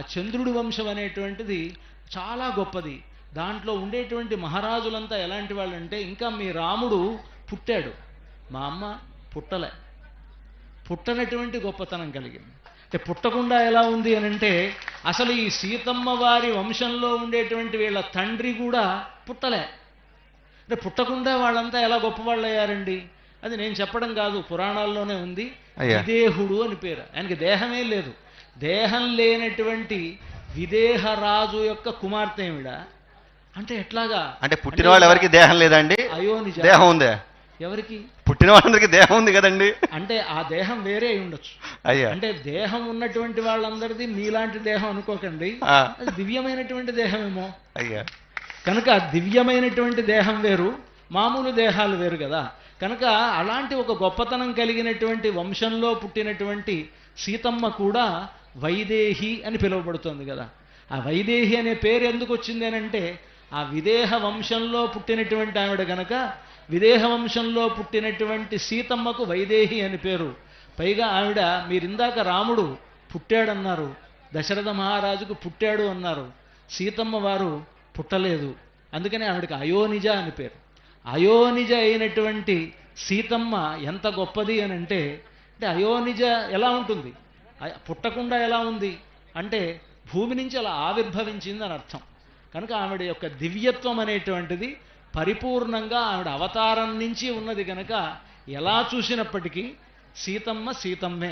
చంద్రుడి వంశం అనేటువంటిది చాలా గొప్పది. దాంట్లో ఉండేటువంటి మహారాజులంతా ఎలాంటి వాళ్ళంటే ఇంకా మీ రాముడు పుట్టాడు. మా అమ్మ పుట్టలే. పుట్టనటువంటి గొప్పతనం కలిగింది. అంటే పుట్టకుండా ఎలా ఉంది అని అంటే అసలు ఈ సీతమ్మ వారి వంశంలో ఉండేటువంటి వీళ్ళ తండ్రి కూడా పుట్టలే. అంటే పుట్టకుండా వాళ్ళంతా ఎలా గొప్పవాళ్ళు అయ్యారండి అది నేను చెప్పడం కాదు పురాణాల్లోనే ఉంది. విదేహుడు అని పేరు. ఆయనకి దేహమే లేదు. దేహం లేనటువంటి విదేహ రాజు యొక్క కుమార్తె ఈవిడ. అంటే ఎట్లాగా? అంటే పుట్టిన వాళ్ళు ఎవరికి దేహం లేదండి? అయ్యో దేహం ఉందే? ఎవరికి? పుట్టిన వాళ్ళందరికీ దేహం ఉంది కదండి. అంటే ఆ దేహం వేరే అయి ఉండొచ్చు. అయ్యా. అంటే దేహం ఉన్నటువంటి వాళ్ళందరిది మీలాంటి దేహం అనుకోకండి. అది దివ్యమైనటువంటి దేహమేమో. అయ్యా. కనుక దివ్యమైనటువంటి దేహం వేరు మామూలు దేహాలు వేరు కదా. కనుక అలాంటి ఒక గొప్పతనం కలిగినటువంటి వంశంలో పుట్టినటువంటి సీతమ్మ కూడా వైదేహి అని పిలువబడుతోంది కదా. ఆ వైదేహి అనే పేరు ఎందుకు వచ్చింది అని అంటే ఆ విదేహ వంశంలో పుట్టినటువంటి ఆవిడ గనక విదేహ వంశంలో పుట్టినటువంటి సీతమ్మకు వైదేహి అని పేరు. పైగా ఆవిడ మీరిందాక రాముడు పుట్టాడన్నారు దశరథ మహారాజుకు పుట్టాడు అన్నారు. సీతమ్మ వారు పుట్టలేదు. అందుకని ఆవిడకి అయోనిజ అని పేరు. అయోనిజ అయినటువంటి సీతమ్మ ఎంత గొప్పది అని అంటే అంటే అయోనిజ ఎలా ఉంటుంది? పుట్టకుండా ఎలా ఉంది? అంటే భూమి నుంచి అలా ఆవిర్భవించింది అని అర్థం. కనుక ఆవిడ యొక్క దివ్యత్వం అనేటువంటిది పరిపూర్ణంగా ఆవిడ అవతారం నుంచి ఉన్నది కనుక ఎలా చూసినప్పటికీ సీతమ్మ సీతమ్మే.